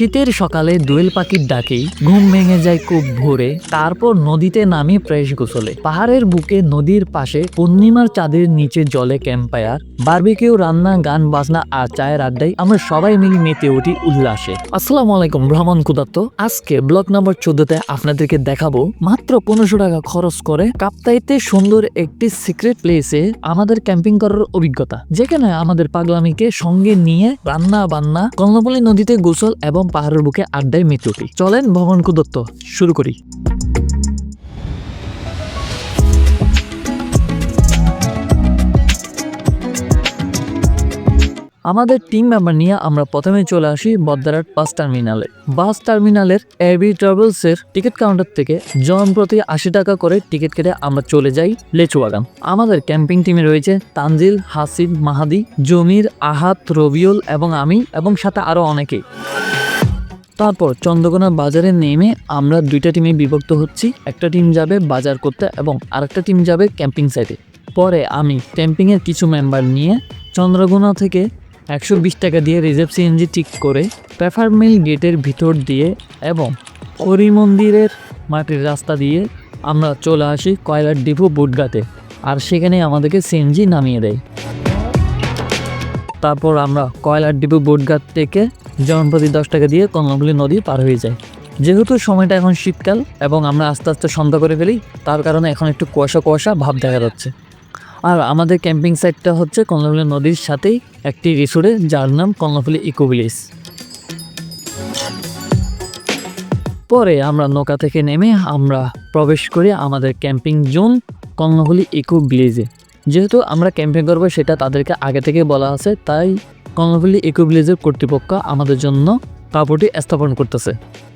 শীতের সকালে দোয়েল পাখির ডাকেই ঘুম ভেঙে যায় খুব ভোরে। তারপর নদীতে নামি ফ্রেশ গোসলে। পাহাড়ের বুকে নদীর পাশে পূর্ণিমার চাঁদের নিচে জলে ক্যাম্পায়ার, বারবিকিউ, রান্না, গান, বাজনা আর চায়ের আড্ডায় আমরা সবাই মিলে মেতে উঠি উল্লাসে। আসসালামু আলাইকুম, ভ্রমণ কুদাত্ত আজকে ব্লক নাম্বার চোদ্দতে আপনাদেরকে দেখাবো মাত্র পনেরোশো টাকা খরচ করে কাপ্তাইতে সুন্দর একটি সিক্রেট প্লেসে আমাদের ক্যাম্পিং করার অভিজ্ঞতা। যেখানে আমাদের পাগলামিকে সঙ্গে নিয়ে রান্না বান্না কর্ণপল্লী নদীতে গোসল এবং পাহাড়ের বুকে আড্ডায় মেতে উঠি চলেন ভ্রমণ কুদত্ত শুরু করি। আমাদের টিম মেম্বার নিয়ে আমরা প্রথমে চলে আসি বদ্দারাট বাস টার্মিনালে বাস টার্মিনালের এবি ট্রাভেলসের টিকিট কাউন্টার থেকে জন প্রতি আশি টাকা করে টিকিট কেটে আমরা চলে যাই লেচুয়াগান আমাদের ক্যাম্পিং টিমে রয়েছে তানজিল, হাসিব, মাহাদি, জমির, আহাত, রবিউল এবং আমি এবং সাথে আরও অনেকেই। তারপর চন্দ্রকোনা বাজারে নেমে আমরা দুইটা টিমে বিভক্ত হচ্ছি। একটা টিম যাবে বাজার করতে এবং আরেকটা টিম যাবে ক্যাম্পিং সাইটে। পরে আমি ক্যাম্পিংয়ের কিছু মেম্বার নিয়ে চন্দ্রকোনা থেকে একশো বিশ টাকা দিয়ে রিজার্ভ সিএনজি ঠিক করে প্রেফার মিল গেটের ভিতর দিয়ে এবং হরি মন্দিরের মাটির রাস্তা দিয়ে আমরা চলে আসি কয়লার ডিপো বুটগাতে আর সেখানে আমাদেরকে সিএনজি নামিয়ে দেয়। তারপর আমরা কয়লার ডিপো বোটঘাট থেকে জনপ্রতি দশ টাকা দিয়ে কমলাগুলি নদী পার হয়ে যায়। যেহেতু সময়টা এখন শীতকাল এবং আমরা আস্তে আস্তে সন্ধ্যা করে ফেলি, তার কারণে এখন একটু কুয়াশা কুয়াশা ভাব দেখা যাচ্ছে। আর আমাদের ক্যাম্পিং সাইটটা হচ্ছে কমলাফুলি নদীর সাথেই একটি রিসোর্টে যার নাম কমলাফুলি ইকো ভিলেজ পরে আমরা নৌকা থেকে নেমে আমরা প্রবেশ করি আমাদের ক্যাম্পিং জোন কর্ণফুলি ইকো ভিলেজে যেহেতু আমরা ক্যাম্পিং করব, সেটা তাদেরকে আগে থেকে বলা আছে, তাই কর্ণফুলি ইকো ভিলেজের কর্তৃপক্ষ আমাদের জন্য কাপড়টি স্থাপন করতেছে।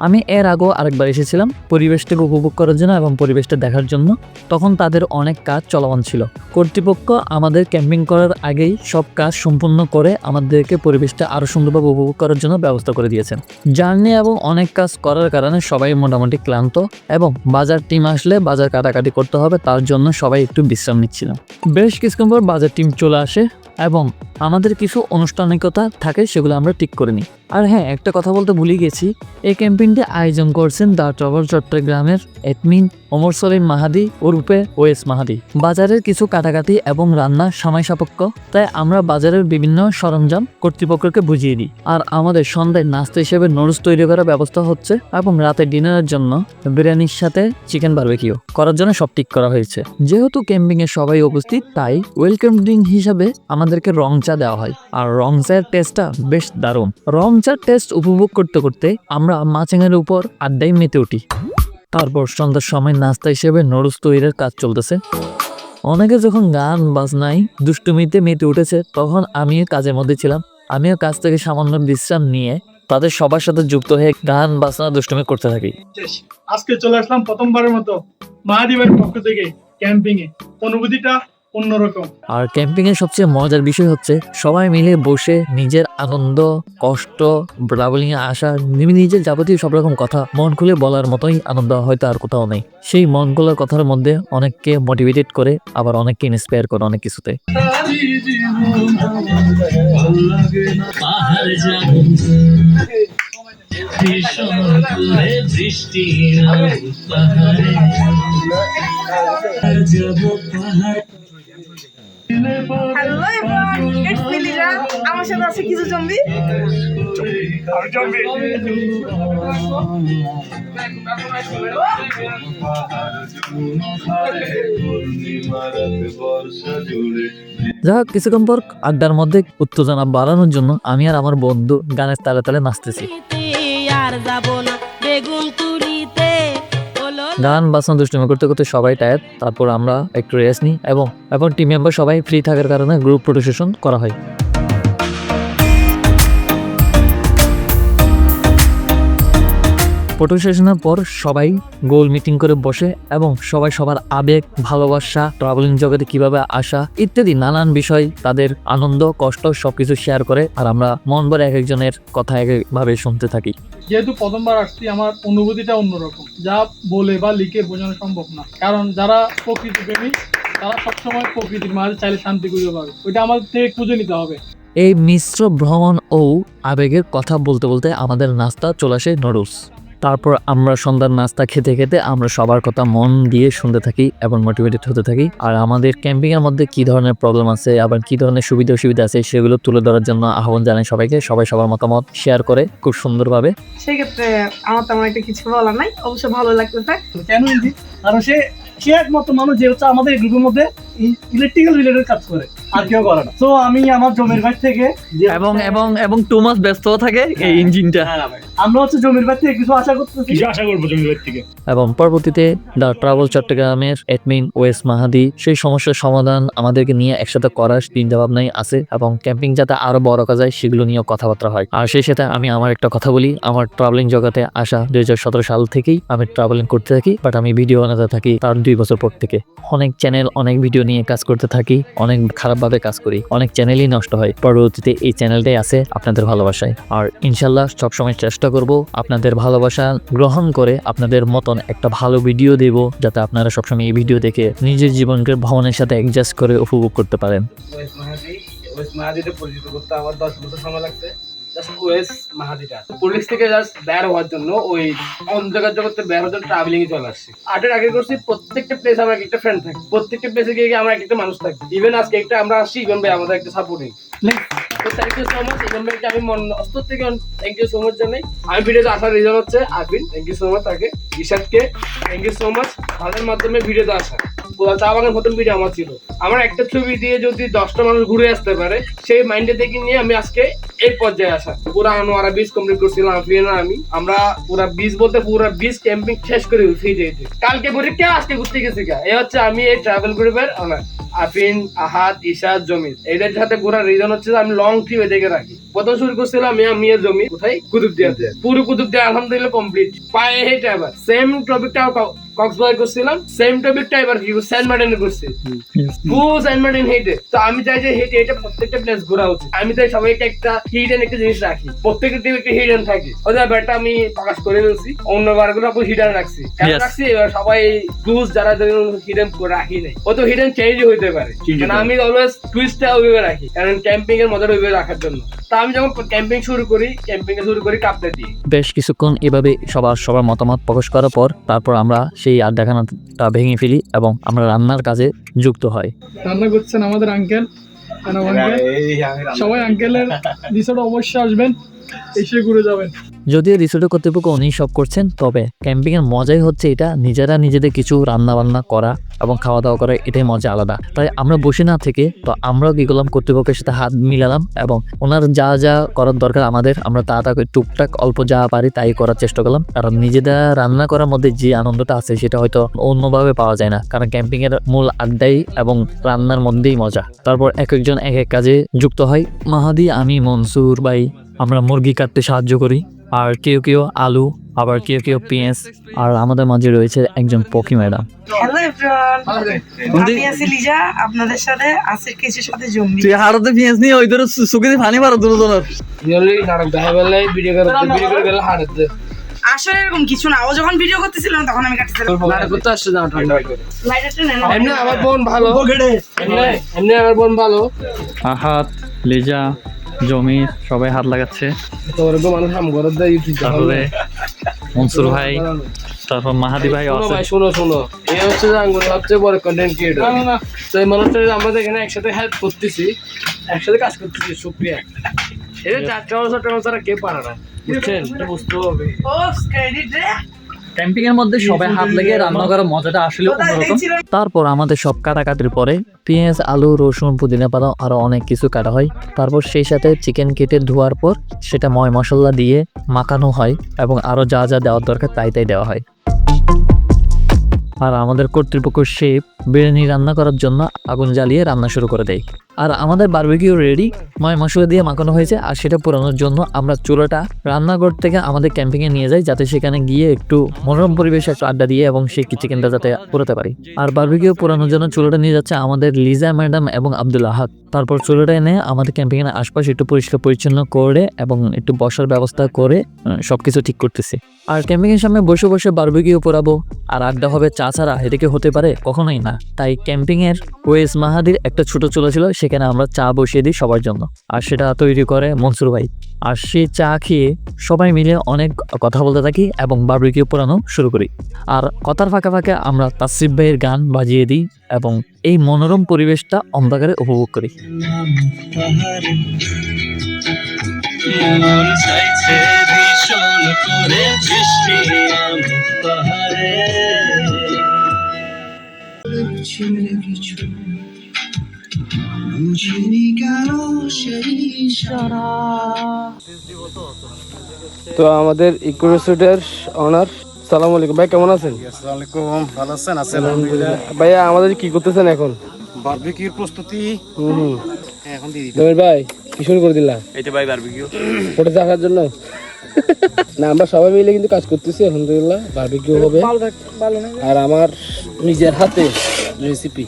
আমি এর আগেও আরেকবার এসেছিলাম পরিবেশটাকে উপভোগ করার জন্য এবং পরিবেশটা দেখার জন্য। তখন তাদের অনেক কাজ চলমান ছিল। কর্তৃপক্ষ আমাদের ক্যাম্পিং করার আগেই সব কাজ সম্পূর্ণ করে আমাদেরকে পরিবেশটা আরও সুন্দরভাবে উপভোগ করার জন্য ব্যবস্থা করে দিয়েছেন। জার্নি এবং অনেক কাজ করার কারণে সবাই মোটামুটি ক্লান্ত এবং বাজার টিম আসলে বাজার কাটাকাটি করতে হবে, তার জন্য সবাই একটু বিশ্রাম নিচ্ছিলাম বেশ কিছুক্ষণ পর বাজার টিম চলে আসে এবং আমাদের কিছু আনুষ্ঠানিকতা থাকে সেগুলো আমরা ঠিক করে নিই। আর হ্যাঁ একটা কথা বলতে ভুলে গেছি। এই ক্যাম্পেইনটি আয়োজন করছেন দা ট্রাভার চট্টগ্রামের এডমিন ওমর সলিম মাহাদি ও ওরূপে ওয়েস মাহাদি। বাজারের কিছু কাটাকাটি এবং রান্না সময় সাপেক্ষ তাই আমরা বাজারের বিভিন্ন সরঞ্জাম কর্তৃপক্ষকে বুঝিয়ে দিই। আর আমাদের সন্ধ্যায় নাস্তা হিসেবে নুডলস তৈরি করার ব্যবস্থা হচ্ছে এবং রাতে ডিনারের জন্য বিরিয়ানির সাথে চিকেন বারবেকিউ করার জন্য সব ঠিক করা হয়েছে। যেহেতু ক্যাম্পিং এ সবাই উপস্থিত, তাই ওয়েলকাম ড্রিঙ্ক হিসাবে আমাদেরকে রং চা দেওয়া হয়। আর রং চায়ের টেস্টটা বেশ দারুণ। রং চার টেস্ট উপভোগ করতে করতে আমরা মাচিংয়ের উপর আড্ডায় মেতে উঠি। তারপর সন্ধ্যার সময় নাস্তা হিসেবে নুডলস তৈরির কাজ চলতেছে। অনেকে যখন গান, বাজনায় দুষ্টুমিতে মেতে উঠেছে, তখন আমিও কাজের মধ্যে ছিলাম। আমিও কাজ থেকে সামান্য বিশ্রাম নিয়ে তাদের সবার সাথে যুক্ত হয়ে গান, বাজনা, দুষ্টুমি করতে থাকি। আজকে চলে আসলাম প্রথমবারের মতো মাহাদিবের পক্ষ থেকে ক্যাম্পিং এ অনুভূতিটা অন্যরকম। আর ক্যাম্পিং এর সবচেয়ে মজার বিষয় হচ্ছে সবাই মিলে বসে নিজের আনন্দ কষ্ট ট্রাভেলিং এ আসা নিজের যাবতীয় সব রকম কথা মন খুলে বলার মতোই আনন্দ হয়তো আর কোথাও নেই। সেই মন খোলার কথার মধ্যে অনেককে মোটিভেটেড করে আবার অনেককে ইন্সপায়ার করে অনেক কিছুতে। যাব পাহাড়। হ্যালো এভরিওয়ান ইটস মিলিরা আমার সাথে আছে কিছু জম্বি? যাই হোক কিছুক্ষণ পর আড্ডার মধ্যে উত্তেজনা বাড়ানোর জন্য আমি আর আমার বন্ধু গানের তালে তালে নাচতেছি। আর যাব না বেগুন তুলিতে। গান বাসন দুষ্টুমি করতে করতে সবাই টায়ার তারপর আমরা একটু রেস্ট নিই এবং এখন টিম মেম্বার সবাই ফ্রি থাকার কারণে গ্রুপ ফটো করা হয়। ফটো সেশনের পর সবাই গোল মিটিং করে বসে এবং সবাই সবার আবেগ ভালোবাসা ট্রাভেলিং জগতে কীভাবে আসা ইত্যাদি নানান বিষয় তাদের আনন্দ কষ্ট সবকিছু শেয়ার করে আর আমরা মন ভরে এক একজনের কথা এক একভাবে শুনতে থাকি। যেহেতু প্রথমবার আসছি আমার অনুভূতিটা অন্যরকম। যা বলে বা লিখে বোঝানো সম্ভব না। কারণ যারা প্রকৃতি প্রেমী তারা সবসময় প্রকৃতির মাঝে চাইলে শান্তি খুঁজে পাবে। ওইটা আমাদের থেকে খুঁজে নিতে হবে। এই মিশ্র ভ্রমণ ও আবেগের কথা বলতে বলতে আমাদের নাস্তা চলে আসে নুডলস। তারপর আমরা সন্ধ্যার নাস্তা খেতে খেতে আমরা সবার কথা মন দিয়ে শুনতে থাকি এবং মোটিভেটেড হতে থাকি। আর আমাদের ক্যাম্পিং এর মধ্যে কি ধরনের প্রবলেম আছে আবার কি ধরনের সুবিধা অসুবিধা আছে সেগুলো তুলে ধরার জন্য আহ্বান জানাই সবাইকে। সবাই সবার মতামত শেয়ার করে খুব সুন্দরভাবে। সেক্ষেত্রে আমার তেমন একটা কিছু বলার নাই। অবশ্য ভালো লাগতেছে কেন কারণ সে সে একমাত্র মানুষ যে হচ্ছে আমাদের গ্রুপের মধ্যে ইলেকট্রিক্যাল রিলেটেড কাজ করে। আর কেউ করে না তো আমি আমার জমির বাড়ি থেকে এবং এবং এবং টুমাস ব্যস্ত থাকে এই ইঞ্জিনটা আমরা হচ্ছে জমির বাড়ি থেকে কিছু আশা করতেছি। কিছু আশা করব জমির বাড়ি থেকে। এবং পরবর্তীতে দ্য ট্রাভেল চট্টগ্রামের অ্যাডমিন ওয়েস মাহাদি সেই সমস্যার সমাধান আমাদেরকে নিয়ে একসাথে করার চিন্তা ভাবনাই আছে এবং ক্যাম্পিং যাতে আরও বড় কাজ হয় সেগুলো নিয়েও কথাবার্তা হয়। আর সেই সাথে আমি আমার একটা কথা বলি আমার ট্রাভেলিং জগতে আসা দুই হাজার সতেরো সাল থেকেই আমি ট্রাভেলিং করতে থাকি বাট আমি ভিডিও বানাতে থাকি তার দুই বছর পর থেকে। অনেক চ্যানেল অনেক ভিডিও নিয়ে কাজ করতে থাকি অনেক খারাপভাবে কাজ করি। অনেক চ্যানেলই নষ্ট হয়। পরবর্তীতে এই চ্যানেলটাই আছে আপনাদের ভালোবাসায়। আর ইনশাল্লাহ সবসময় চেষ্টা করব আপনাদের ভালোবাসা গ্রহণ করে আপনাদের মতন একটা ভালো ভিডিও দেব, যাতে আপনারা সবসময় এই ভিডিও দেখে নিজের জীবনকে ভবনের সাথে অ্যাডজাস্ট করে উপভোগ করতে পারেন। পরিচিত করতে আমার দশ বছর সময় জাস্ট ওয়েস মাহাদিটা পুলিশ থেকে জাস্ট বের হওয়ার জন্য ওই অন্ধকার জগতে বের হওয়ার জন্য ট্রাভেলিং এ চলে আসছি। আটের আগে করছি প্রত্যেকটা প্লেসে আমার একটা ফ্রেন্ড থাকে। প্রত্যেকটা প্লেসে গিয়ে গিয়ে আমার একটা মানুষ থাকে। ইভেন আজকে একটা আমরা আসছি ইভেন ভাই আমাদের একটা সাপোর্টিং তো thank you so much even ভাইকে আমি মন অস্তর থেকে থ্যাংক ইউ সো মাচ জানাই। আমি ভিডিওতে আসার রিজন হচ্ছে আরবিন থ্যাংক ইউ সো মাচ তাকে। ইশাদকে থ্যাংক ইউ সো মাচ তাদের মাধ্যমে ভিডিওতে আসা। চা বাগান প্রথম ভিডিও আমার ছিল। আমার একটা ছবি দিয়ে যদি দশটা মানুষ ঘুরে আসতে পারে সেই মাইন্ডে দেখে নিয়ে আমি আজকে এই পর্যায়ে আসা। পুরো আনোয়ারা বীজ কমপ্লিট করছিলাম আমি। আমরা পুরা বলতে পুরো ক্যাম্পিং শেষ করে ফ্রি কালকে পরীক্ষা আজকে ঘুরতে গেছি এই হচ্ছে আমি এই ট্রাভেল গ্রুপের অনার আফিন আহাদ ইশাদ জমির। এদের সাথে ঘোরার রিজন হচ্ছে আমি লং ট্রিপে দেখে রাখি। প্রথম শুরু করছিলাম আমি জমি কোথায়? কুতুবদিয়াতে। পুরো কুতুবদিয়া আলহামদুলিল্লাহ কমপ্লিট পায়ে হেঁটে আবার। সেম টপিকটা কক্সবাজার করছিলাম সেম টপিকটা এবার কি সেন্ট মার্টিনে করছি সেন্ট মার্টিন হেঁটে। তো আমি চাই যে হেঁটে হেঁটে প্রত্যেকটা প্লেস ঘোরা উচিত। আমি চাই সবাইকে একটা হিডেন একটা জিনিস রাখি। প্রত্যেকটা টিম একটা হিডেন থাকে। ব্যাপারটা আমি প্রকাশ করে অন্য বারগুলো রাখছি। কেন রাখছি? এবার সবাই ক্লুজ যারা হিডেন রাখি নাই। ও তো হিডেন চেঞ্জ হইতে পারে। কারণ আমি অলওয়েজ টুইস্টটা ওইভাবে রাখি। কারণ ক্যাম্পিং এর মজাটা ওইভাবে রাখার জন্য। তা আমি যখন ক্যাম্পিং শুরু করি ক্যাম্পিং শুরু করি কাপড়ে দিয়ে। বেশ কিছুক্ষণ এভাবে সবার সবার মতামত প্রকাশ করার পর তারপর আমরা সেই আড্ডাখানাটা ভেঙে ফেলি এবং আমরা রান্নার কাজে যুক্ত হয়। রান্না করছেন আমাদের আঙ্কেল আঙ্কেল সবাই আঙ্কেলের রিসোর্ট অবশ্যই আসবেন। এসে ঘুরে যাবেন। যদিও রিসোর্টের কর্তৃপক্ষ উনি সব করছেন, তবে ক্যাম্পিং এর মজাই হচ্ছে এটা, নিজেরা নিজেদের কিছু রান্না বান্না করা এবং খাওয়া দাওয়া করা, এটাই মজা আলাদা। তাই আমরা বসে না থেকে তো আমরাও কি করলাম, কর্তৃপক্ষের সাথে হাত মিলালাম এবং ওনার যা যা করার দরকার আমাদের, আমরা তাড়াতাড়ি টুকটাক অল্প যা পারি তাই করার চেষ্টা করলাম। কারণ নিজেরা রান্না করার মধ্যে যে আনন্দটা আছে, সেটা হয়তো অন্যভাবে পাওয়া যায় না। কারণ ক্যাম্পিং এর মূল আড্ডাই এবং রান্নার মধ্যেই মজা। তারপর এক একজন এক এক কাজে যুক্ত হয়। মাহাদি, আমি মনসুর ভাই। আমরা মুরগি কাটতে সাহায্য করি আর কেউ কেউ আলু আবার কেউ কেউ পেঁয়াজ আর আমাদের মাঝে রয়েছে একজন পকি ম্যাডাম। হ্যালো এভরিওয়ান আমি আছি লিজা আপনাদের সাথে আসির কিছুর সাথে জমি তুই হারতে পেঁয়াজ নিয়ে ওই ধরে সুকে পানি মারো দুটো দোলার জলদি নাটক দেখা বেলায় ভিডিও করতে ভিডিও করে বেলা হারাতে আসলে এরকম কিছু না ও যখন ভিডিও করতেছিল তখন আমি কাটতেছিলাম। নাটক করতে আসছে না ঠান্ডা লাইটারটা নেন এমনি আমার বোন ভালো। এমনি এমনি আমার বোন ভালো। আহাত লেজা জমি সবাই হাত লাগাচ্ছে। তারপরে মনসুর ভাই তারপর মাহাদি ভাই শোনো ভাই শোনো শোনো। এই হচ্ছে যে আঙ্গুর সবচেয়ে বড় কন্টেন্ট ক্রিয়েটর তো এই মানুষটা যে আমরা এখানে একসাথে হেল্প করতেছি একসাথে কাজ করতেছি শুক্রিয়া। এটা চারটা বছর টাকা ছাড়া কে পারে না। বুঝছেন? এটা বুঝতে হবে ও ক্রেডিট রে ক্যাম্পিং এর মধ্যে সবাই হাত লেগে রান্না করার মজাটা আসলে অন্যরকম। তারপর আমাদের সব কাটাকাটির পরে পেঁয়াজ আলু রসুন পুদিনা পাতা আরও অনেক কিছু কাটা হয়। তারপর সেই সাথে চিকেন কেটে ধোয়ার পর সেটা ময় মশলা দিয়ে মাখানো হয় এবং আরও যা যা দেওয়ার দরকার তাই তাই দেওয়া হয়। আর আমাদের কর্তৃপক্ষ শেফ বিরিয়ানি রান্না করার জন্য আগুন জ্বালিয়ে রান্না শুরু করে দেয়। আর আমাদের বারবিকিউ রেডি ময় মশলা দিয়ে মাখানো হয়েছে, আর সেটা পোড়ানোর জন্য আমরা চুলাটা রান্নাঘর থেকে আমাদের ক্যাম্পিংয়ে নিয়ে যাই, যাতে সেখানে গিয়ে একটু মনোরম পরিবেশে একটু আড্ডা দিয়ে এবং সেই চিকেনটা যাতে পোড়াতে পারি। আর বারবিকিউ পোড়ানোর জন্য চুলাটা নিয়ে যাচ্ছে আমাদের লিজা ম্যাডাম এবং আব্দুল আহাদ। তারপর চুলাটা এনে আমাদের ক্যাম্পিং এর আশপাশ একটু পরিষ্কার পরিচ্ছন্ন করে এবং একটু বসার ব্যবস্থা করে সবকিছু ঠিক করতেছি। আর ক্যাম্পিং এর সামনে বসে বসে বারবিকিউ পোড়াবো, আর আড্ডা হবে চা ছাড়া এটা কি হতে পারে কখনোই না। তাই ক্যাম্পিং এর ওয়েস মাহাদির একটা ছোট চুলা ছিল সেখানে আমরা চা বসিয়ে দিই সবার জন্য। আর সেটা তৈরি করে মনসুর ভাই। আর সেই চা খেয়ে সবাই মিলে অনেক কথা বলতে থাকি এবং বারবিকিউ পোড়ানো শুরু করি। আর কথার ফাঁকে ফাঁকে আমরা তাসিফ ভাইয়ের গান বাজিয়ে দিই এবং এই মনোরম পরিবেশটা অন্ধকারে উপভোগ করি। নাম মন চাইছে ভীষণ করে বৃষ্টি নাম পাহাড়ে। ছেড়ে কিছু। তো আমাদের ইকো রিসোর্টের অনার সালাম আলাইকুম। ভাই কেমন আছেন? আসসালামাইকুম ভালো আছেন? আছেন আলহামদুলিল্লাহ। ভাইয়া আমাদের কি করতেছেন এখন? বারবিকিউর প্রস্তুতি। হুম হুম। এখন দিয়ে দিতে ভাই কি শুরু করে দিলা? এই ভাই বারবিকিউ ফটো দেখার জন্য? না আমরা সবাই মিলে কিন্তু কাজ করতেছি আলহামদুলিল্লাহ। বারবিকিউ হবে। আর আমার নিজের হাতে রেসিপি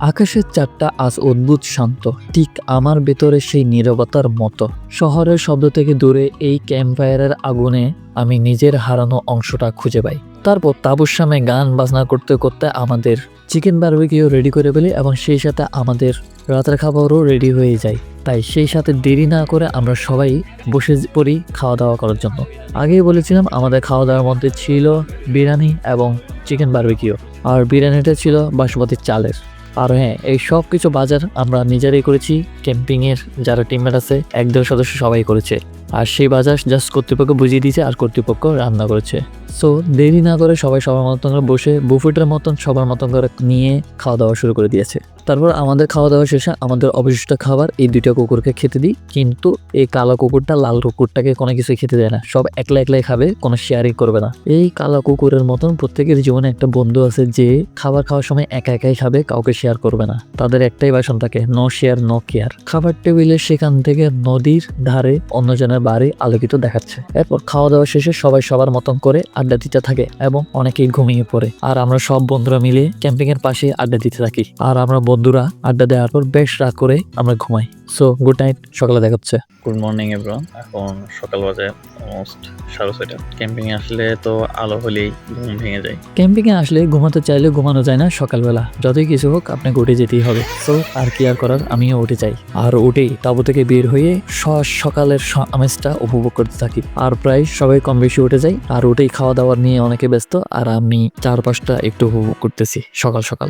আকাশের চারটা আজ অদ্ভুত শান্ত। ঠিক আমার ভেতরে সেই নীরবতার মতো। শহরের শব্দ থেকে দূরে এই ক্যাম্পফায়ারের আগুনে আমি নিজের হারানো অংশটা খুঁজে পাই। তারপর তাবুর গান বাজনা করতে করতে আমাদের চিকেন বারবিকিউ রেডি করে ফেলি এবং সেই সাথে আমাদের রাতের খাবারও রেডি হয়ে যায়। তাই সেই সাথে দেরি না করে আমরা সবাই বসে পড়ি খাওয়া দাওয়া করার জন্য। আগেই বলেছিলাম আমাদের খাওয়া দাওয়ার মধ্যে ছিল বিরিয়ানি এবং চিকেন বারবিকিউ। আর বিরিয়ানিটা ছিল বাসমতি চালের। আর হ্যাঁ এই সব কিছু বাজার আমরা নিজেরাই করেছি, ক্যাম্পিংয়ের যারা টিমের আছে একদম সদস্য সবাই করেছে। আর সেই বাজার জাস্ট কর্তৃপক্ষ বুঝিয়ে দিয়েছে আর কর্তৃপক্ষ রান্না করেছে। সো দেরি না করে সবাই সবার মতন করে বসে বুফেটের মতন সবার মতন করে নিয়ে খাওয়া দাওয়া শুরু করে দিয়েছে। তারপর আমাদের খাওয়া দাওয়া শেষে আমাদের অবশিষ্ট খাবার এই দুইটা কুকুরকে খেতে দিই। কিন্তু এই কালো কুকুরটা লাল কুকুরটাকে কোনো কিছু খেতে দেয় না। সব একলা একলাই খাবে, কোনো শেয়ারই করবে না। এই কালো কুকুরের মতন প্রত্যেকের জীবনে একটা বন্ধু আছে যে খাবার খাওয়ার সময় একা একাই খাবে, কাউকে শেয়ার করবে না। তাদের একটাই বাসন থাকে নো শেয়ার নো কেয়ার খাবার টেবিলে সেখান থেকে নদীর ধারে অন্যজনের বাড়ি আলোকিত দেখাচ্ছে। এরপর খাওয়া দাওয়া শেষে সবাই সবার মতন করে আড্ডা দিতে থাকে এবং অনেকেই ঘুমিয়ে পড়ে। আর আমরা সব বন্ধুরা মিলে ক্যাম্পিং এর পাশে আড্ডা দিতে থাকি। আর আমরা বন্ধুরা আড্ডা দেওয়ার পর বেশ রাত করে আমরা ঘুমাই। সো গুড নাইট সকালে দেখা হচ্ছে। গুড মর্নিং এভরিওয়ান এখন সকাল বাজে অলমোস্ট সাড়ে ছয়টা। ক্যাম্পিং আসলে তো আলো হলেই ঘুম ভেঙে যায়। ক্যাম্পিং এ আসলে ঘুমাতে চাইলে ঘুমানো যায় না সকালবেলা। যতই কিছু হোক আপনাকে উঠে যেতেই হবে। সো আর কি আর করার? আমিও উঠে যাই। আর উঠেই তাবু থেকে বের হয়ে স- সকালের আমেজটা উপভোগ করতে থাকি। আর প্রায় সবাই কম বেশি উঠে যাই। আর উঠেই খাওয়া দাওয়া নিয়ে অনেকে ব্যস্ত। আর আমি চারপাশটা একটু উপভোগ করতেছি সকাল সকাল।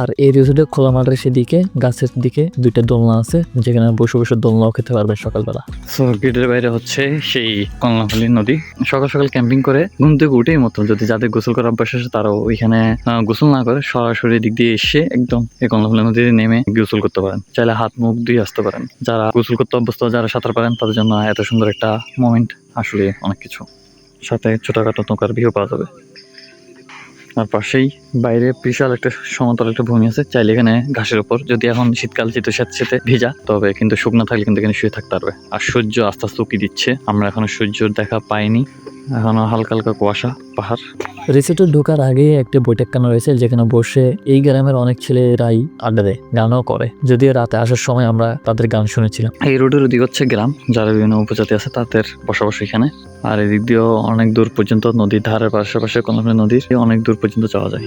আর এই রিসোর্টে খোলা মাঠের সেদিকে, গাছের দিকে দুইটা দোলনা আছে, যেখানে বসে বসে দোলনাও খেতে পারবেন সকালবেলা। সো গেটের বাইরে হচ্ছে সেই কমলাহলি নদী। সকাল সকাল ক্যাম্পিং করে ঘুম থেকে উঠেই মতো যদি যাদের গোসল করার অভ্যাস আছে, তারাও ওইখানে গোসল না করে সরাসরি দিক দিয়ে এসে একদম এই কমলাহলি নদীতে নেমে গোসল করতে পারেন। চাইলে হাত মুখ দিয়ে আসতে পারেন। যারা গোসল করতে অভ্যস্ত, যারা সাঁতার পারেন, তাদের জন্য এত সুন্দর একটা মোমেন্ট আসলে অনেক কিছু। সাথে ছোটখাটো নৌকার ভিউ পাওয়া যাবে। আর পাশেই বাইরে বিশাল একটা সমতল একটা ভূমি আছে। চাইলে এখানে ঘাসের উপর। যদি এখন শীতকাল যেহেতু সাথে সাথে ভেজা, তবে কিন্তু শুকনা থাকলে কিন্তু এখানে শুয়ে থাকতে পারবে। আর সূর্য আস্তে আস্তে উকি দিচ্ছে। আমরা এখনও সূর্যর দেখা পাইনি। এখনও হালকা হালকা কুয়াশা পাহাড়। রিসোর্টে ঢোকার আগে একটা বৈঠকখানা রয়েছে যেখানে বসে এই গ্রামের অনেক ছেলেরাই আড্ডা দেয় গানও করে। যদিও রাতে আসার সময় আমরা তাদের গান শুনেছিলাম। এই রোডের ওদিক হচ্ছে গ্রাম যারা বিভিন্ন উপজাতি আছে তাদের বসবাস এখানে। আর এদিক দিয়েও অনেক দূর পর্যন্ত নদীর ধারের পাশাপাশি কোনো নদীর অনেক দূর পর্যন্ত যাওয়া যায়।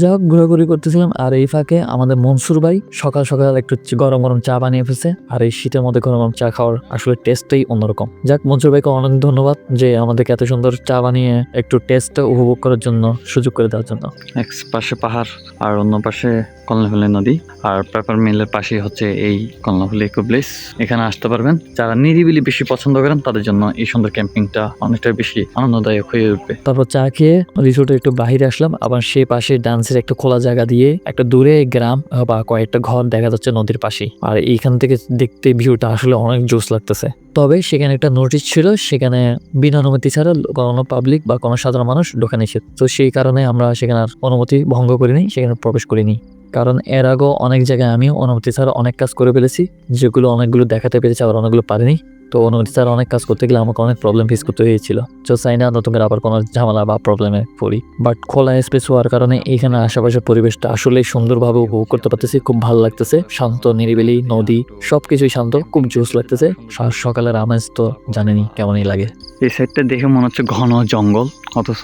যা হোক ঘোরাঘুরি করতেছিলাম আর এই ফাঁকে আমাদের মনসুর ভাই সকাল সকাল একটু গরম গরম চা বানিয়ে ফেলছে আর এই শীতের মধ্যে গরম গরম চা খাওয়ার আসলে টেস্টটাই অন্যরকম। যাক মনসুর ভাইকে অনেক ধন্যবাদ যে আমাদেরকে এত সুন্দর চা বানিয়ে একটু টেস্টটা উপভোগ করার জন্য সুযোগ করে দেওয়ার জন্য। এক পাশে পাহাড় আর অন্য পাশে কলনাফুলি নদী আর পেপার মিলের পাশে হচ্ছে এই কলনাফুলি ইকো প্লেস এখানে আসতে পারবেন। যারা নিরিবিলি বেশি পছন্দ করেন তাদের জন্য এই সুন্দর ক্যাম্পিংটা অনেকটা বেশি আনন্দদায়ক হয়ে উঠবে। তারপর চা খেয়ে রিসোর্টে একটু বাহিরে আসলাম আবার সে পাশে ডান্সের একটা খোলা জায়গা দিয়ে একটা দূরে গ্রাম বা কয়েকটা ঘর দেখা যাচ্ছে নদীর পাশে। আর এইখান থেকে দেখতে ভিউটা আসলে অনেক জোস লাগতেছে। তবে সেখানে একটা নোটিশ ছিল, সেখানে বিনা অনুমতি ছাড়া কোনো পাবলিক বা কোনো সাধারণ মানুষ ঢোকা নিষেধ। তো সেই কারণে আমরা সেখানে অনুমতি ভঙ্গ করিনি, সেখানে প্রবেশ করিনি। কারণ এর আগেও অনেক জায়গায় আমিও অনুমতি ছাড়া অনেক কাজ করে ফেলেছি, যেগুলো অনেকগুলো দেখাতে পেরেছি, আবার অনেকগুলো পারিনি। তো অনুমতি স্যার অনেক কাজ করতে গেলে আমাকে অনেক প্রবলেম ফেস করতে হয়েছিল। তো চাই না নতুন করে আবার কোনো ঝামেলা বা প্রবলেমে পড়ি। বাট খোলা স্পেস হওয়ার কারণে এখানে আশেপাশের পরিবেশটা আসলেই সুন্দরভাবে উপভোগ করতে পারতেছি, খুব ভালো লাগতেছে। শান্ত, নিরিবিলি, নদী, সবকিছুই শান্ত, খুব জোস লাগতেছে। আর সকালের আমেজ তো জানেনি কেমনই লাগে। এই সাইডটা দেখে মনে হচ্ছে ঘন জঙ্গল। অথচ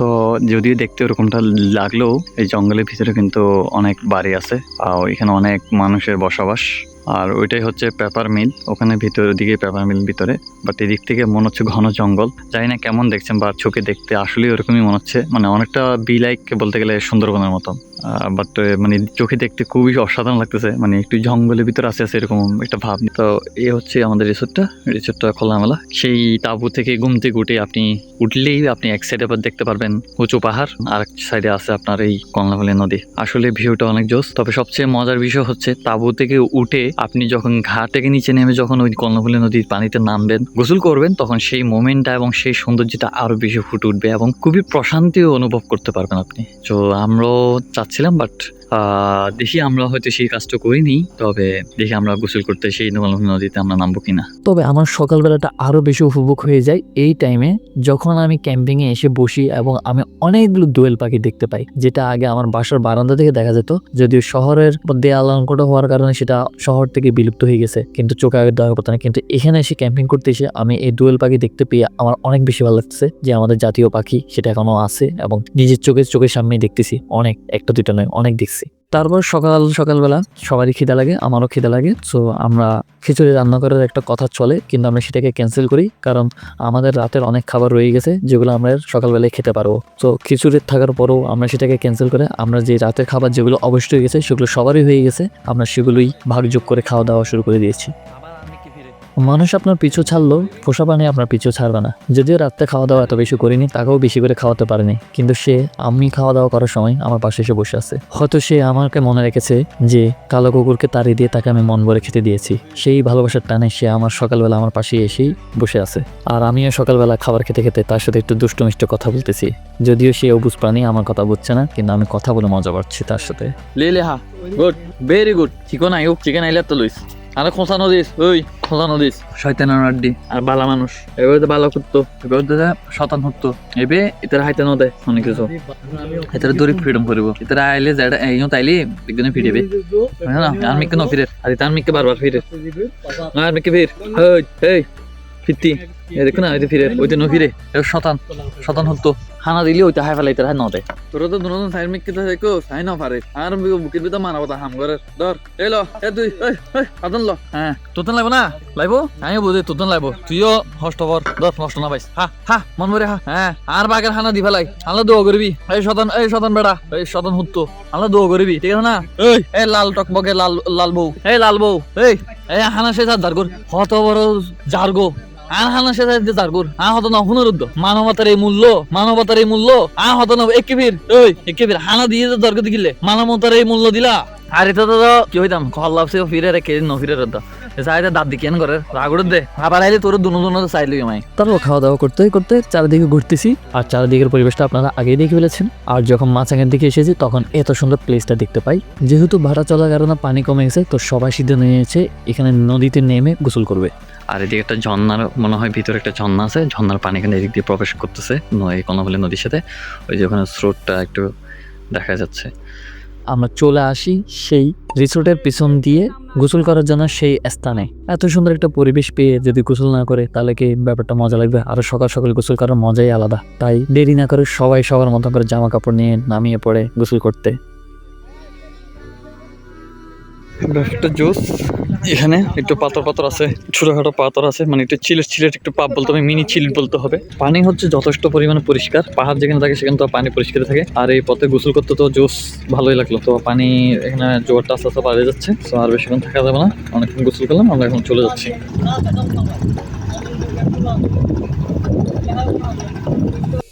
যদিও দেখতে ওরকমটা লাগলেও এই জঙ্গলের ভিতরে কিন্তু অনেক বাড়ি আছে। আর এখানে অনেক মানুষের বসবাস। আর ওইটাই হচ্ছে পেপার মিল ওখানে ভিতরের দিকে পেপার মিল ভিতরে। বাট এদিক থেকে মনে হচ্ছে ঘন জঙ্গল। জানি না কেমন দেখছেন বা চোখে দেখতে আসলেই ওরকমই মনে হচ্ছে। মানে অনেকটা বিলাইক বলতে গেলে সুন্দরবনের মতন। বাট মানে চোখে দেখতে খুবই অসাধারণ লাগতেছে। মানে একটু জঙ্গলের ভিতরে আছে আছে এরকম একটা ভাব। তো এ হচ্ছে আমাদের রিসোর্টটা রিসোর্টটা খোলামেলা সেই তাঁবু থেকে ঘুম থেকে উঠে আপনি উঠলেই আপনি এক সাইডে আবার দেখতে পারবেন উঁচু পাহাড়, আর এক সাইডে আছে আপনার এই কমলাফলি নদী। আসলে ভিউটা অনেক জোস। তবে সবচেয়ে মজার বিষয় হচ্ছে, তাঁবু থেকে উঠে আপনি যখন ঘাট থেকে নিচে নেমে যখন ওই কর্ণফুলী নদীর পানিতে নামবেন, গোসল করবেন, তখন সেই মোমেন্টটা এবং সেই সৌন্দর্যটা আরও বেশি ফুটে উঠবে এবং খুবই প্রশান্তিও অনুভব করতে পারবেন আপনি। তো আমরাও চাচ্ছিলাম বাট দেখি আমরা হয়তো সেই কাজটা করিনি, তবে দেখি আমরা গোসল করতে সেই নদীতে আমরা নামবো কিনা। তবে আমার সকালবেলাটা আরও বেশি উপভোগ হয়ে যায় এই টাইমে যখন আমি ক্যাম্পিংয়ে এসে বসি এবং আমি অনেকগুলো দোয়েল পাখি দেখতে পাই, যেটা আগে আমার বাসার বারান্দা থেকে দেখা যেত, যদিও শহরের দেয়াল অঙ্কটা হওয়ার কারণে সেটা শহর থেকে বিলুপ্ত হয়ে গেছে, কিন্তু চোখে আগে দেওয়া পড়তো না। কিন্তু এখানে এসে ক্যাম্পিং করতে এসে আমি এই দোয়েল পাখি দেখতে পেয়ে আমার অনেক বেশি ভালো লাগছে যে আমাদের জাতীয় পাখি সেটা এখনও আছে এবং নিজের চোখের চোখের সামনেই দেখতেছি, অনেক, একটা দুইটা নয়, অনেক দেখছি। তারপর সকাল, সকালবেলা সবারই খিদে লাগে, আমারও খিদে লাগে। সো আমরা খিচুড়ি রান্না করার একটা কথা চলে, কিন্তু আমরা সেটাকে ক্যান্সেল করি, কারণ আমাদের রাতের অনেক খাবার রয়ে গেছে, যেগুলো আমরা সকালবেলায় খেতে পারব। তো খিচুড়ি থাকার পরেও আমরা সেটাকে ক্যান্সেল করে, আমরা যে রাতের খাবার যেগুলো অবশ্যই হয়ে গেছে, সেগুলো সবারই হয়ে গেছে, আমরা সেগুলোই ভাগযোগ করে খাওয়া দাওয়া শুরু করে দিয়েছি। মানুষ আপনার পিছু ছাড়লো পোষা পানি আপনার পিছু ছাড়বে না। যদিও রাত্রে খাওয়া দাওয়া এত বেশি করিনি, তাকেও বেশি করে খাওয়াতে পারেনি। কিন্তু সে আমি খাওয়া দাওয়া করার সময় আমার পাশে এসে বসে আছে। হয়তো সে আমাকে মনে রেখেছে যে, কালো কুকুরকে তাড়িয়ে দিয়ে তাকে আমি মন ভরে খেতে দিয়েছি। সেই ভালোবাসার টানে সে আমার সকালবেলা আমার পাশে এসেই বসে আছে। আর আমিও সকালবেলা খাবার খেতে খেতে তার সাথে একটু দুষ্টু মিষ্টি কথা বলতেছি। যদিও সে অবুজ প্রাণী, আমার কথা বুঝছে না, কিন্তু আমি কথা বলে মজা পাচ্ছি তার সাথে। লে লে হা, গুড ভেরি গুড চিকন আইও চিকেন আইলে তো লইস। আর খোঁচানো দিস ওই খোঁচানো দিস শয়তান আড্ডি। আর বালা মানুষ। এবার তো বালা করতো এবার তো শতান হতো এবে এটার হাইতে ন দেয় অনেক কিছু। এটার দৌড়ি ফ্রিডম করিব। এটার আইলে যেটা এই তাইলে একদিনে ফিরিবে না? আর মিকে ন ফিরে। আর তার মিকে বারবার ফিরে। আর মিকে ফির। হেই হেই ফিরতি। দেখো না ওইটা ফিরে ওইটা ন ফিরে শতান শতান হতো হানা দিলে ওইটা হাই ফেলাইতে হাই তোরা তো দুনো সাইড মিকে তো দেখো সাই না পারে আর বুকের ভিতর মারা কথা হাম করে ধর এই ল এ তুই এই এই আদন ল। হ্যাঁ তোতন লাইব না? লাইব আমিও বুঝি তোতন লাইব তুইও হষ্ট কর ধর নষ্ট না পাইস। হা হা মন মরে হা। হ্যাঁ আর বাগের হানা দি ফেলাই। আল্লাহ দোয়া করবি। এই শতান এই শতান বেড়া এই শতান হুত্তো। আল্লাহ দোয়া করবি ঠিক আছে না? এই। এই লাল টকবকে লাল লাল বউ। এই লাল বউ এই এই হানা সে যার দারগর হত বড় জারগো। আর হানা সে যার দারগর আ না মানবতার এই মূল্য, মানবতার এই মূল্য আ না ওই হানা দিয়ে দিলে মানবতার এই মূল্য দিলা। আর এটা তো কি হইতাম? সে ফিরে দাঁত কেন করে দে। আবার আইলে তোর দুনো দুনো তারপর খাওয়া দাওয়া করতে করতে চারিদিকে ঘুরতেছি। আর চারিদিকের পরিবেশটা আপনারা আগেই দেখে ফেলেছেন। আর যখন মাছাঙ্গের দিকে এসেছি, তখন এত সুন্দর প্লেসটা দেখতে পাই। যেহেতু ভাড়া চলার কারণে পানি কমে গেছে, তো সবাই সিদ্ধ নিয়েছে, এখানে নদীতে নেমে গোসল করবে। আর এদিকে একটা ঝর্ণার, মনে হয় ভিতরে একটা ঝর্ণা আছে। ঝর্ণার পানি এখানে এদিক দিয়ে প্রবেশ করতেছে এই কর্ণফুলী নদীর সাথে। ওই যে ওখানে স্রোতটা একটু দেখা যাচ্ছে। আমরা চলে আসি সেই রিসোর্টের পিছন দিয়ে গোসল করার জন্য সেই স্থানে। এত সুন্দর একটা পরিবেশ পেয়ে যদি গোসল না করে, তাহলে কি ব্যাপারটা মজা লাগবে? আরও সকাল সকাল গোসল করার মজাই আলাদা। তাই দেরি না করে সবাই সবার মতো করে জামা কাপড় নিয়ে নামিয়ে পড়ে গোসল করতে। একটা জোস এখানে, একটু পাথর পাথর আছে, ছোটখাটো পাথর আছে মানে একটু চিলেট চিলেট একটু পাপ বলতে হবে, মিনি চিল বলতে হবে। পানি হচ্ছে যথেষ্ট পরিমাণে পরিষ্কার, পাহাড় যেখানে থাকে সেখানে তো পানি পরিষ্কার থাকে, আর এই পথে গোসল করতে তো জোস ভালোই লাগল। তো পানি এখানে জোয়ারটা আস্তে আস্তে বাড়ে যাচ্ছে, তো আর বেশিক্ষণ থাকা যাবে না, অনেকক্ষণ গোসল করলাম, আমরা এখন চলে যাচ্ছি।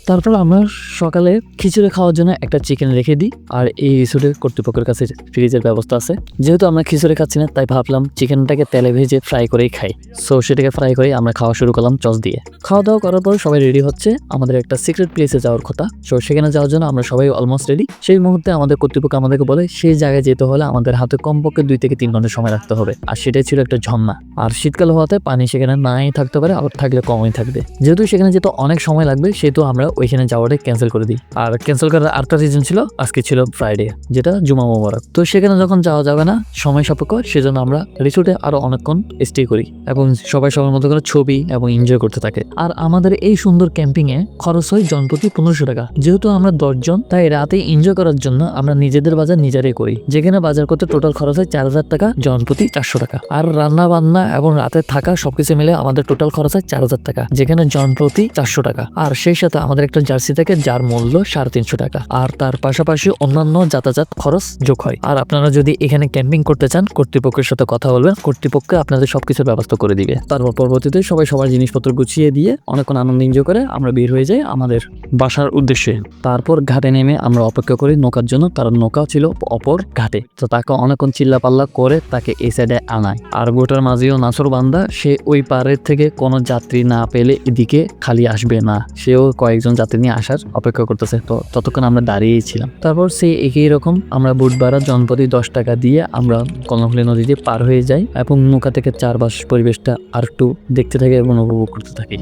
তারপর আমরা সকালে খিচুড়ি খাওয়ার জন্য একটা চিকেন রেখে দিই, আর এই রিসোর্টের কর্তৃপক্ষের কাছে ফ্রিজের ব্যবস্থা আছে। যেহেতু আমরা খিচুড়ি খাচ্ছি না, তাই ভাবলাম চিকেনটাকে তেলে ভেজে ফ্রাই করেই খাই। সো সেটাকে ফ্রাই করে আমরা খাওয়া শুরু করলাম চস দিয়ে। খাওয়া দাওয়া করার পর সবাই রেডি হচ্ছে আমাদের একটা সিক্রেট প্লেসে যাওয়ার কথা। সো সেখানে যাওয়ার জন্য আমরা সবাই অলমোস্ট রেডি সেই মুহূর্তে আমাদের কর্তৃপক্ষ আমাদেরকে বলে, সেই জায়গায় যেতে হলে আমাদের হাতে কমপক্ষে দুই থেকে তিন ঘণ্টা সময় রাখতে হবে। আর সেটাই ছিল একটা ঝর্ণা। আর শীতকাল হওয়াতে পানি সেখানে নাই থাকতে পারে আবার থাকলে কমই থাকবে। যেহেতু সেখানে যেতে অনেক সময় লাগবে, সেহেতু আমরা ওইখানে যাওয়াটাই ক্যান্সেল করে দিই। আর ক্যান্সেল করার আরেকটা রিজন ছিল, আজকে ছিল ফ্রাইডে যেটা জুমা মোবারক। তো সেখানে যখন যাওয়া যাবে না, সময় সাপেক্ষ, সেজন্য আমরা রিসোর্টে আরও অনেকক্ষণ স্টে করি এবং সবাই সবার মতো করে ছবি এবং এনজয় করতে থাকে। আর আমাদের এই সুন্দর ক্যাম্পিং এ খরচ হয় জনপ্রতি পনেরোশো টাকা। যেহেতু আমরা দশজন তাই রাতে এনজয় করার জন্য আমরা নিজেদের বাজার নিজেরাই করি। যেখানে বাজার করতে টোটাল খরচ হয় চার হাজার টাকা, জনপ্রতি চারশো টাকা। আর রান্না বান্না এবং রাতে থাকা সবকিছু মিলে আমাদের টোটাল খরচ হয় চার হাজার টাকা, যেখানে জনপ্রতি চারশো টাকা। আর সেই সাথে আমাদের একটা জার্সি থাকে, যার মূল্য সাড়ে তিনশো টাকা। আর তার পাশাপাশি অন্যান্য যাতায়াত খরচ যোগ হয়। আর আপনারা যদি এখানে ক্যাম্পিং করতে চান, কর্তৃপক্ষের সাথে কথা বলবেন, কর্তৃপক্ষ আপনাদের সবকিছুর ব্যবস্থা করে দিবে। তারপর পরবর্তীতে সবাই সবার জিনিসপত্র গুছিয়ে দিয়ে অনেকক্ষণ আনন্দ এনজয় করে আমরা বের হয়ে যাই আমাদের বাসার উদ্দেশ্যে। তারপর ঘাটে নেমে আমরা অপেক্ষা করি নৌকার জন্য। কারণ নৌকা ছিল অপর ঘাটে। তো তাকে অনেকক্ষণ চিল্লাপাল্লা করে তাকে এই সাইডে আনায়। আর গোটার মাঝেও নাসর বান্দা, সে ওই পাড়ের থেকে কোনো যাত্রী না পেলে এদিকে খালি আসবে না। সেও কয়েকজন যাত্রী নিয়ে আসার অপেক্ষা করতেছে। তো ততক্ষণ আমরা দাঁড়িয়েই ছিলাম। তারপর সে একই রকম আমরা বুধবার জনপতি দশ টাকা দিয়ে আমরা কর্ণফুলী নদী দিয়ে পার হয়ে যাই এবং নৌকা থেকে চারপাশ পরিবেশটা আর একটু দেখতে থাকি এবং উপভোগ করতে থাকি।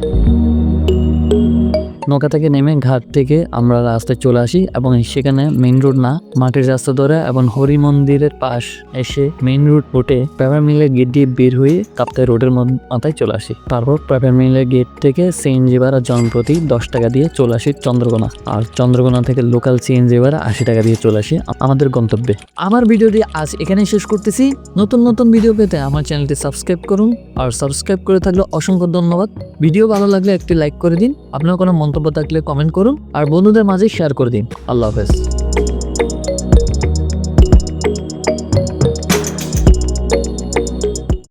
নৌকা থেকে নেমে ঘাট থেকে আমরা রাস্তায় চলে আসি এবং সেখানে মেইন রোড না, মাটির রাস্তা ধরে এবং হরি মন্দিরের পাশ এসে মেইন রোড রোডে পেপার মিলের গেট দিয়ে বের হয়ে কাপ্তাই রোডের মাথায় চলে আসি। তারপর পেপার মিলের গেট থেকে সিএনজি ভাড়া জনপ্রতি দশ টাকা দিয়ে চলে আসি চন্দ্রকোনা। আর চন্দ্রকোনা থেকে লোকাল সিএনজি ভাড়া আশি টাকা দিয়ে চলে আসি আমাদের গন্তব্যে। আমার ভিডিওটি আজ এখানেই শেষ করতেছি। নতুন নতুন ভিডিও পেতে আমার চ্যানেলটি সাবস্ক্রাইব করুন। আর সাবস্ক্রাইব করে থাকলে অসংখ্য ধন্যবাদ। ভিডিও ভালো লাগলে একটি লাইক করে দিন। আপনার কোনো মন্তব্য থাকলে কমেন্ট করুন আর বন্ধুদের মাঝে শেয়ার করে দিন। আল্লাহ হাফেজ।